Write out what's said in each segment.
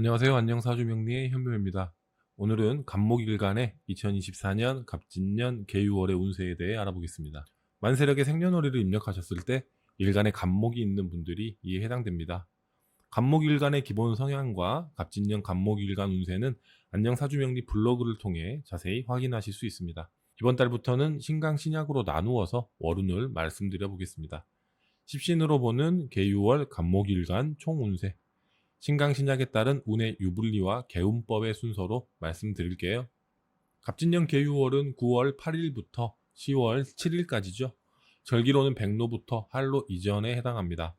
안녕하세요. 안녕 사주명리의 현묘입니다. 오늘은 간목일간의 2024년 갑진년 개유월의 운세에 대해 알아보겠습니다. 만세력의 생년월일을 입력하셨을 때 일간에 간목이 있는 분들이 이에 해당됩니다. 간목일간의 기본 성향과 갑진년 간목일간 운세는 안녕 사주명리 블로그를 통해 자세히 확인하실 수 있습니다. 이번 달부터는 신강 신약으로 나누어서 월운을 말씀드려 보겠습니다. 십신으로 보는 개유월 간목일간 총운세 신강신약에 따른 운의 유불리와 개운법의 순서로 말씀드릴게요. 갑진년 개유월은 9월 8일부터 10월 7일까지죠. 절기로는 백로부터 할로 이전에 해당합니다.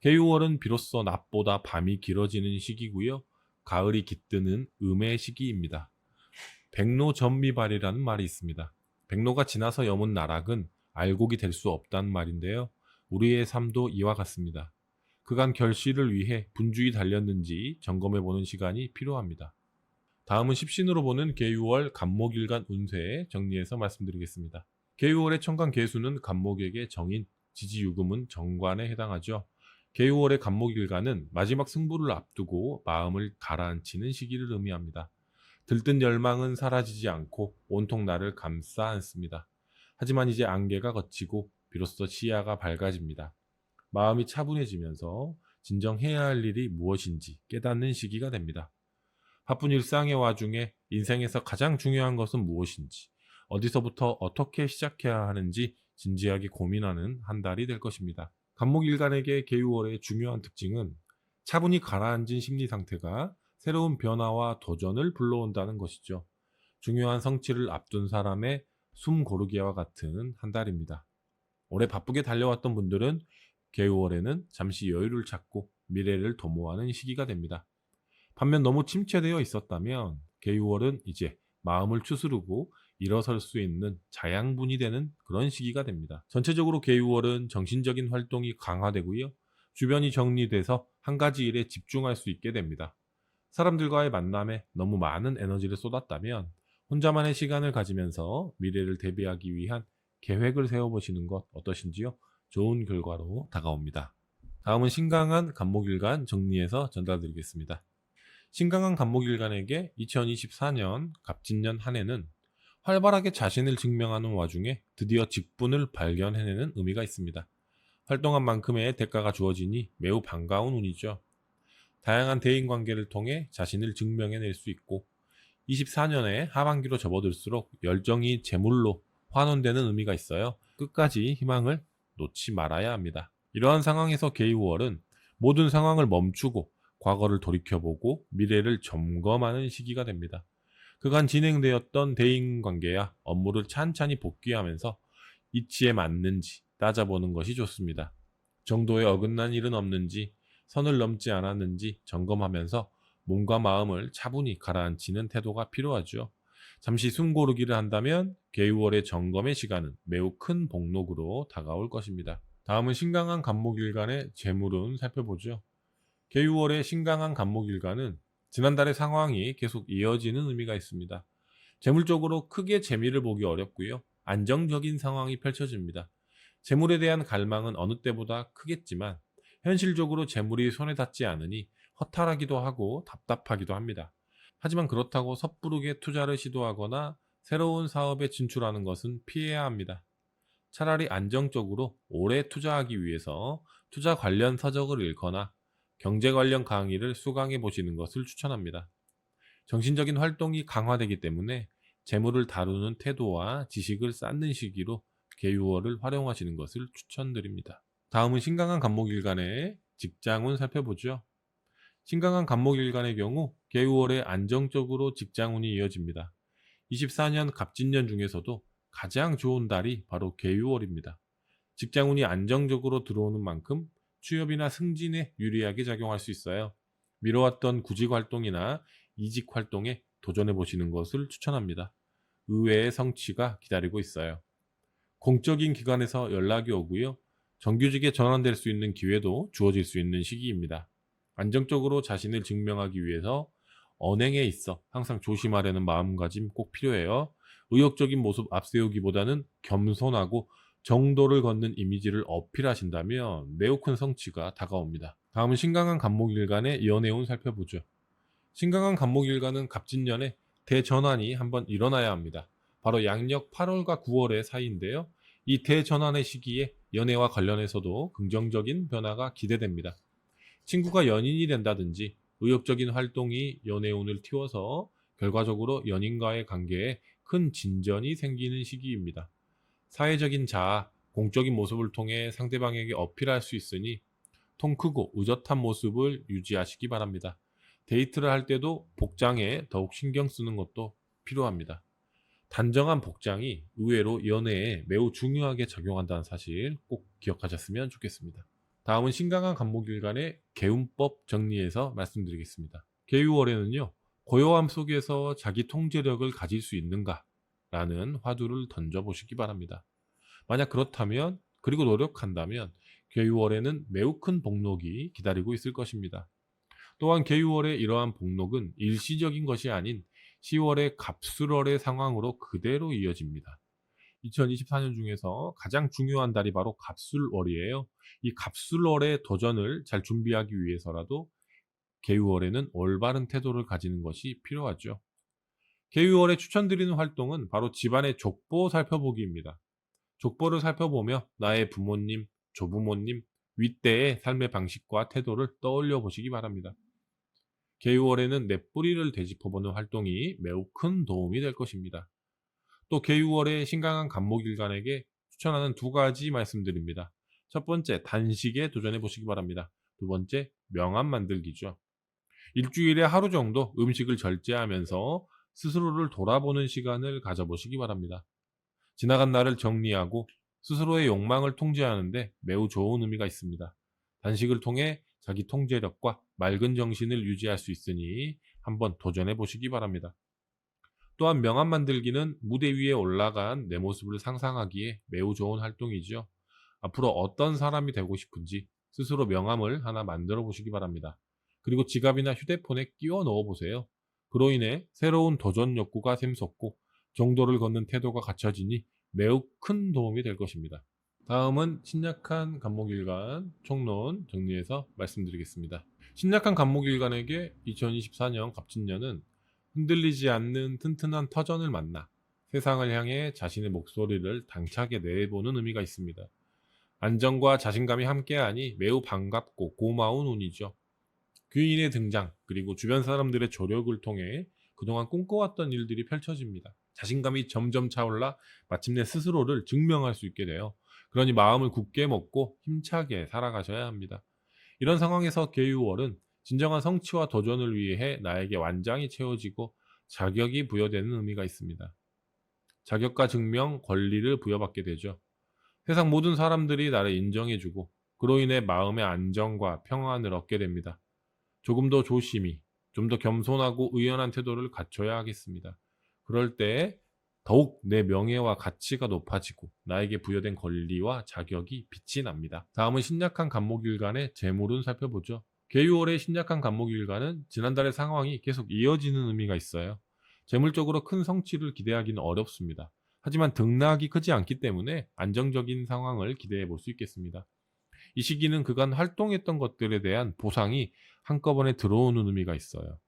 개유월은 비로소 낮보다 밤이 길어지는 시기고요. 가을이 깃드는 음의 시기입니다. 백로 전미발이라는 말이 있습니다. 백로가 지나서 여문 나락은 알곡이 될 수 없다는 말인데요. 우리의 삶도 이와 같습니다. 그간 결실을 위해 분주히 달렸는지 점검해 보는 시간이 필요합니다. 다음은 십신으로 보는 개유월 간목일간 운세 정리해서 말씀드리겠습니다. 개유월의 천간 개수는 간목에게 정인, 지지유금은 정관에 해당하죠. 개유월의 간목일간은 마지막 승부를 앞두고 마음을 가라앉히는 시기를 의미합니다. 들뜬 열망은 사라지지 않고 온통 나를 감싸 안습니다. 하지만 이제 안개가 걷히고 비로소 시야가 밝아집니다. 마음이 차분해지면서 진정해야 할 일이 무엇인지 깨닫는 시기가 됩니다. 바쁜 일상의 와중에 인생에서 가장 중요한 것은 무엇인지, 어디서부터 어떻게 시작해야 하는지 진지하게 고민하는 한 달이 될 것입니다. 간목일간에게 개유월의 중요한 특징은 차분히 가라앉은 심리 상태가 새로운 변화와 도전을 불러온다는 것이죠. 중요한 성취를 앞둔 사람의 숨 고르기와 같은 한 달입니다. 올해 바쁘게 달려왔던 분들은 개유월에는 잠시 여유를 찾고 미래를 도모하는 시기가 됩니다. 반면 너무 침체되어 있었다면 개유월은 이제 마음을 추스르고 일어설 수 있는 자양분이 되는 그런 시기가 됩니다. 전체적으로 개유월은 정신적인 활동이 강화되고요. 주변이 정리돼서 한 가지 일에 집중할 수 있게 됩니다. 사람들과의 만남에 너무 많은 에너지를 쏟았다면 혼자만의 시간을 가지면서 미래를 대비하기 위한 계획을 세워보시는 것 어떠신지요? 좋은 결과로 다가옵니다. 다음은 신강한 간목일간 정리해서 전달드리겠습니다. 신강한 간목일간에게 2024년 갑진년 한 해는 활발하게 자신을 증명하는 와중에 드디어 직분을 발견해내는 의미가 있습니다. 활동한 만큼의 대가가 주어지니 매우 반가운 운이죠. 다양한 대인 관계를 통해 자신을 증명해낼 수 있고 24년에 하반기로 접어들수록 열정이 재물로 환원되는 의미가 있어요. 끝까지 희망을 놓지 말아야 합니다. 이러한 상황에서 게이월은 모든 상황을 멈추고 과거를 돌이켜보고 미래를 점검하는 시기가 됩니다. 그간 진행되었던 대인 관계야 업무를 찬찬히 복귀하면서 이치에 맞는지 따져보는 것이 좋습니다. 정도에 어긋난 일은 없는지 선을 넘지 않았는지 점검하면서 몸과 마음을 차분히 가라앉히는 태도가 필요하죠. 잠시 숨 고르기를 한다면 개유월의 점검의 시간은 매우 큰 복록으로 다가올 것입니다. 다음은 신강한 간목일간의 재물운 살펴보죠. 개유월의 신강한 간목일간은 지난달의 상황이 계속 이어지는 의미가 있습니다. 재물적으로 크게 재미를 보기 어렵고요. 안정적인 상황이 펼쳐집니다. 재물에 대한 갈망은 어느 때보다 크겠지만 현실적으로 재물이 손에 닿지 않으니 허탈하기도 하고 답답하기도 합니다. 하지만 그렇다고 섣부르게 투자를 시도하거나 새로운 사업에 진출하는 것은 피해야 합니다. 차라리 안정적으로 오래 투자하기 위해서 투자 관련 서적을 읽거나 경제 관련 강의를 수강해 보시는 것을 추천합니다. 정신적인 활동이 강화되기 때문에 재물을 다루는 태도와 지식을 쌓는 시기로 개유월을 활용하시는 것을 추천드립니다. 다음은 신강한 간목일간의 직장운 살펴보죠. 신강한 간목일간의 경우 개유월에 안정적으로 직장운이 이어집니다. 24년 갑진년 중에서도 가장 좋은 달이 바로 개유월입니다. 직장운이 안정적으로 들어오는 만큼 취업이나 승진에 유리하게 작용할 수 있어요. 미뤄왔던 구직 활동이나 이직 활동에 도전해 보시는 것을 추천합니다. 의외의 성취가 기다리고 있어요. 공적인 기관에서 연락이 오고요. 정규직에 전환될 수 있는 기회도 주어질 수 있는 시기입니다. 안정적으로 자신을 증명하기 위해서 언행에 있어 항상 조심하려는 마음가짐 꼭 필요해요. 의욕적인 모습 앞세우기보다는 겸손하고 정도를 걷는 이미지를 어필하신다면 매우 큰 성취가 다가옵니다. 다음은 신강한 간목일간의 연애운 살펴보죠. 신강한 간목일간은 갑진년에 대전환이 한번 일어나야 합니다. 바로 양력 8월과 9월의 사이인데요. 이 대전환의 시기에 연애와 관련해서도 긍정적인 변화가 기대됩니다. 친구가 연인이 된다든지 의욕적인 활동이 연애 운을 틔워서 결과적으로 연인과의 관계에 큰 진전이 생기는 시기입니다. 사회적인 자아, 공적인 모습을 통해 상대방에게 어필할 수 있으니 통 크고 의젓한 모습을 유지하시기 바랍니다. 데이트를 할 때도 복장에 더욱 신경 쓰는 것도 필요합니다. 단정한 복장이 의외로 연애에 매우 중요하게 작용한다는 사실 꼭 기억하셨으면 좋겠습니다. 다음은 신강한 간목일간의 개운법 정리해서 말씀드리겠습니다. 개유월에는요, 고요함 속에서 자기 통제력을 가질 수 있는가? 라는 화두를 던져보시기 바랍니다. 만약 그렇다면, 그리고 노력한다면, 개유월에는 매우 큰 복록이 기다리고 있을 것입니다. 또한 개유월의 이러한 복록은 일시적인 것이 아닌 10월의 갑술월의 상황으로 그대로 이어집니다. 2024년 중에서 가장 중요한 달이 바로 갑술월이에요. 이 갑술월의 도전을 잘 준비하기 위해서라도 개유월에는 올바른 태도를 가지는 것이 필요하죠. 개유월에 추천드리는 활동은 바로 집안의 족보 살펴보기입니다. 족보를 살펴보며 나의 부모님, 조부모님, 윗대의 삶의 방식과 태도를 떠올려 보시기 바랍니다. 개유월에는 내 뿌리를 되짚어보는 활동이 매우 큰 도움이 될 것입니다. 또 개유월의 신강한 간목일간에게 추천하는 두 가지 말씀드립니다. 첫 번째, 단식에 도전해 보시기 바랍니다. 두 번째, 명함 만들기죠. 일주일에 하루 정도 음식을 절제하면서 스스로를 돌아보는 시간을 가져보시기 바랍니다. 지나간 날을 정리하고 스스로의 욕망을 통제하는데 매우 좋은 의미가 있습니다. 단식을 통해 자기 통제력과 맑은 정신을 유지할 수 있으니 한번 도전해 보시기 바랍니다. 또한 명함 만들기는 무대 위에 올라간 내 모습을 상상하기에 매우 좋은 활동이죠. 앞으로 어떤 사람이 되고 싶은지 스스로 명함을 하나 만들어 보시기 바랍니다. 그리고 지갑이나 휴대폰에 끼워 넣어 보세요. 그로 인해 새로운 도전 욕구가 샘솟고 정도를 걷는 태도가 갖춰지니 매우 큰 도움이 될 것입니다. 다음은 신약한 간목일간 총론 정리해서 말씀드리겠습니다. 신약한 간목일간에게 2024년 갑진년은 흔들리지 않는 튼튼한 터전을 만나 세상을 향해 자신의 목소리를 당차게 내보는 의미가 있습니다. 안정과 자신감이 함께하니 매우 반갑고 고마운 운이죠. 귀인의 등장 그리고 주변 사람들의 조력을 통해 그동안 꿈꿔왔던 일들이 펼쳐집니다. 자신감이 점점 차올라 마침내 스스로를 증명할 수 있게 돼요. 그러니 마음을 굳게 먹고 힘차게 살아가셔야 합니다. 이런 상황에서 계유월은 진정한 성취와 도전을 위해 나에게 완장이 채워지고 자격이 부여되는 의미가 있습니다. 자격과 증명, 권리를 부여받게 되죠. 세상 모든 사람들이 나를 인정해주고 그로 인해 마음의 안정과 평안을 얻게 됩니다. 조금 더 조심히, 좀 더 겸손하고 의연한 태도를 갖춰야 하겠습니다. 그럴 때 더욱 내 명예와 가치가 높아지고 나에게 부여된 권리와 자격이 빛이 납니다. 다음은 신약한 간목일간의 재물운 살펴보죠. 개유월의 신약한 간목일간은 지난달의 상황이 계속 이어지는 의미가 있어요. 재물적으로 큰 성취를 기대하기는 어렵습니다. 하지만 등락이 크지 않기 때문에 안정적인 상황을 기대해 볼 수 있겠습니다. 이 시기는 그간 활동했던 것들에 대한 보상이 한꺼번에 들어오는 의미가 있어요.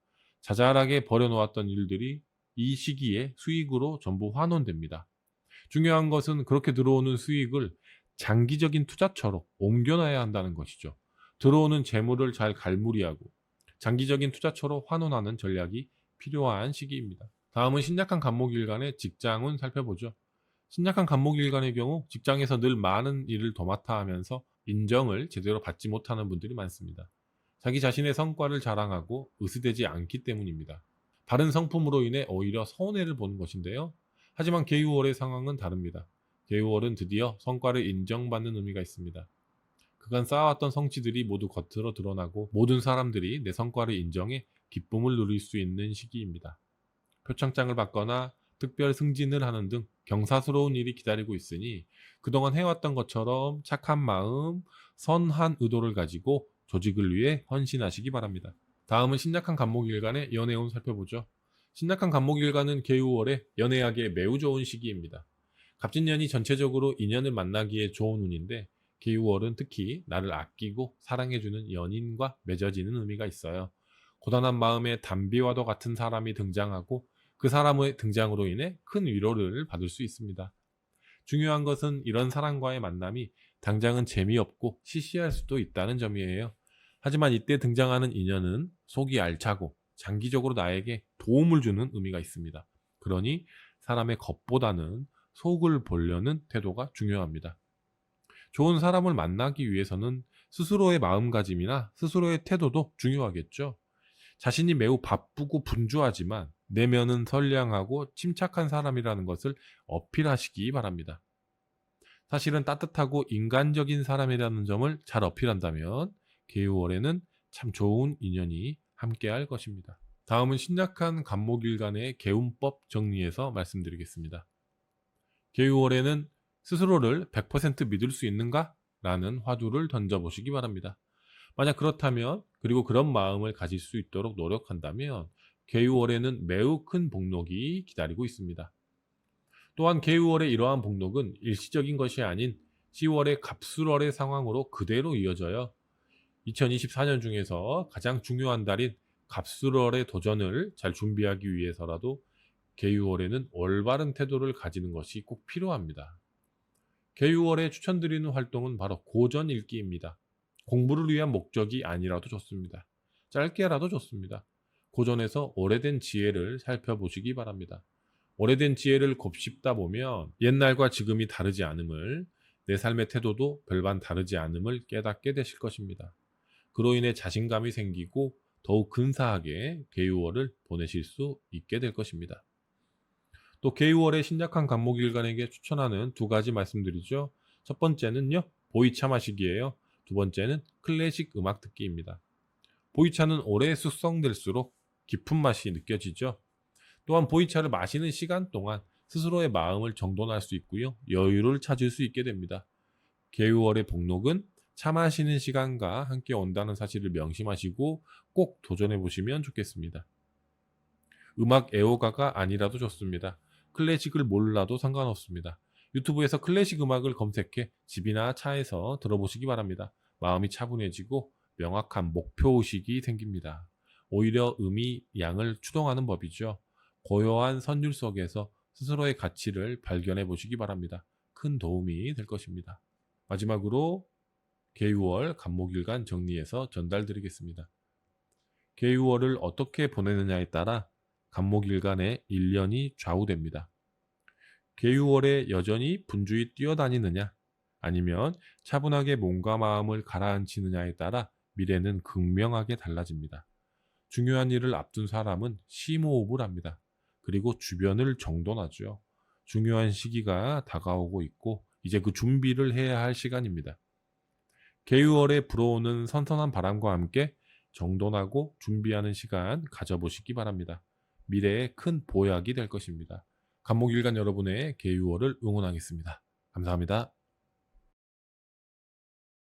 자잘하게 버려놓았던 일들이 이 시기에 수익으로 전부 환원됩니다. 중요한 것은 그렇게 들어오는 수익을 장기적인 투자처로 옮겨놔야 한다는 것이죠. 들어오는 재물을 잘 갈무리하고 장기적인 투자처로 환원하는 전략이 필요한 시기입니다. 다음은 신약한 간목일간의 직장운 살펴보죠. 신약한 간목일간의 경우 직장에서 늘 많은 일을 도맡아 하면서 인정을 제대로 받지 못하는 분들이 많습니다. 자기 자신의 성과를 자랑하고 으스대지 않기 때문입니다. 다른 성품으로 인해 오히려 손해를 보는 것인데요. 하지만 개유월의 상황은 다릅니다. 개유월은 드디어 성과를 인정받는 의미가 있습니다. 그간 쌓아왔던 성취들이 모두 겉으로 드러나고 모든 사람들이 내 성과를 인정해 기쁨을 누릴 수 있는 시기입니다. 표창장을 받거나 특별 승진을 하는 등 경사스러운 일이 기다리고 있으니 그동안 해왔던 것처럼 착한 마음, 선한 의도를 가지고 조직을 위해 헌신하시기 바랍니다. 다음은 신약한 간목일간의 연애운 살펴보죠. 신약한 간목일간은 개유월에 연애하기에 매우 좋은 시기입니다. 갑진년이 전체적으로 인연을 만나기에 좋은 운인데 개유월은 특히 나를 아끼고 사랑해주는 연인과 맺어지는 의미가 있어요. 고단한 마음의 담비와도 같은 사람이 등장하고 그 사람의 등장으로 인해 큰 위로를 받을 수 있습니다. 중요한 것은 이런 사람과의 만남이 당장은 재미없고 시시할 수도 있다는 점이에요. 하지만 이때 등장하는 인연은 속이 알차고 장기적으로 나에게 도움을 주는 의미가 있습니다. 그러니 사람의 겉보다는 속을 보려는 태도가 중요합니다. 좋은 사람을 만나기 위해서는 스스로의 마음가짐이나 스스로의 태도도 중요하겠죠. 자신이 매우 바쁘고 분주하지만 내면은 선량하고 침착한 사람이라는 것을 어필하시기 바랍니다. 사실은 따뜻하고 인간적인 사람이라는 점을 잘 어필한다면 개유월에는 참 좋은 인연이 함께할 것입니다. 다음은 신약한 간목일간의 개운법 정리해서 말씀드리겠습니다. 개유월에는 스스로를 100% 믿을 수 있는가? 라는 화두를 던져보시기 바랍니다. 만약 그렇다면 그리고 그런 마음을 가질 수 있도록 노력한다면 개유월에는 매우 큰 복록이 기다리고 있습니다. 또한 개유월의 이러한 복록은 일시적인 것이 아닌 10월의 갑술월의 상황으로 그대로 이어져요. 2024년 중에서 가장 중요한 달인 갑술월의 도전을 잘 준비하기 위해서라도 개유월에는 올바른 태도를 가지는 것이 꼭 필요합니다. 개유월에 추천드리는 활동은 바로 고전 읽기입니다. 공부를 위한 목적이 아니라도 좋습니다. 짧게라도 좋습니다. 고전에서 오래된 지혜를 살펴보시기 바랍니다. 오래된 지혜를 곱씹다 보면 옛날과 지금이 다르지 않음을 내 삶의 태도도 별반 다르지 않음을 깨닫게 되실 것입니다. 그로 인해 자신감이 생기고 더욱 근사하게 개유월을 보내실 수 있게 될 것입니다. 또 개유월의 신약한 간목일간에게 추천하는 두 가지 말씀드리죠. 첫 번째는요, 보이차 마시기예요. 두 번째는 클래식 음악 듣기입니다. 보이차는 오래 숙성될수록 깊은 맛이 느껴지죠. 또한 보이차를 마시는 시간 동안 스스로의 마음을 정돈할 수 있고요. 여유를 찾을 수 있게 됩니다. 개유월의 복록은 차 마시는 시간과 함께 온다는 사실을 명심하시고 꼭 도전해 보시면 좋겠습니다. 음악 애호가가 아니라도 좋습니다. 클래식을 몰라도 상관없습니다. 유튜브에서 클래식 음악을 검색해 집이나 차에서 들어보시기 바랍니다. 마음이 차분해지고 명확한 목표의식이 생깁니다. 오히려 음이 양을 추동하는 법이죠. 고요한 선율 속에서 스스로의 가치를 발견해 보시기 바랍니다. 큰 도움이 될 것입니다. 마지막으로 개유월 간목일간 정리해서 전달드리겠습니다. 개유월을 어떻게 보내느냐에 따라 간목일간의 1년이 좌우됩니다. 개유월에 여전히 분주히 뛰어다니느냐 아니면 차분하게 몸과 마음을 가라앉히느냐에 따라 미래는 극명하게 달라집니다. 중요한 일을 앞둔 사람은 심호흡을 합니다. 그리고 주변을 정돈하죠. 중요한 시기가 다가오고 있고 이제 그 준비를 해야 할 시간입니다. 개유월에 불어오는 선선한 바람과 함께 정돈하고 준비하는 시간 가져보시기 바랍니다. 미래에 큰 보약이 될 것입니다. 간목일간 여러분의 개유월을 응원하겠습니다. 감사합니다.